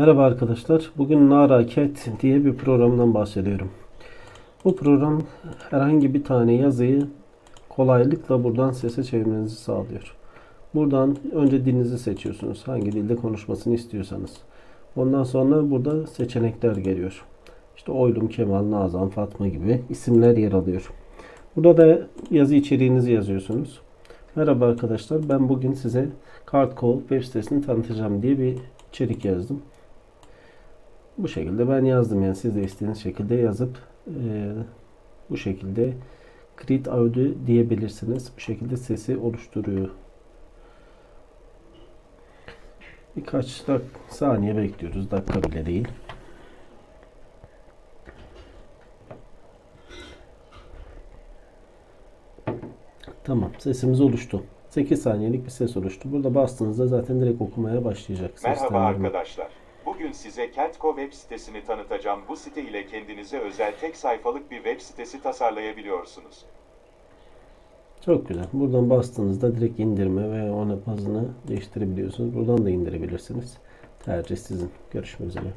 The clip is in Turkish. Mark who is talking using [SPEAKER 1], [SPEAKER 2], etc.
[SPEAKER 1] Merhaba arkadaşlar. Bugün Nara Cat diye bir programdan bahsediyorum. Bu program herhangi bir tane yazıyı kolaylıkla buradan sese çevirmenizi sağlıyor. Buradan önce dilinizi seçiyorsunuz. Hangi dilde konuşmasını istiyorsanız. Ondan sonra burada seçenekler geliyor. İşte Oylum, Kemal, Nazan, Fatma gibi isimler yer alıyor. Burada da yazı içeriğinizi yazıyorsunuz. Merhaba arkadaşlar. Ben bugün size Cardcall web sitesini tanıtacağım diye bir içerik yazdım. Bu şekilde ben yazdım yani siz de istediğiniz şekilde yazıp e, bu şekilde create audio diyebilirsiniz. Bu şekilde sesi oluşturuyor. Birkaç dak saniye bekliyoruz. Dakika bile değil. Tamam sesimiz oluştu. 8 saniyelik bir ses oluştu. Burada bastığınızda zaten direkt okumaya başlayacak.
[SPEAKER 2] Merhaba arkadaşlar. Bugün size Catco web sitesini tanıtacağım. Bu site ile kendinize özel tek sayfalık bir web sitesi tasarlayabiliyorsunuz.
[SPEAKER 1] Çok güzel. Buradan bastığınızda direkt indirme ve ona hızını değiştirebiliyorsunuz. Buradan da indirebilirsiniz. Tercih sizin. Görüşmek üzere.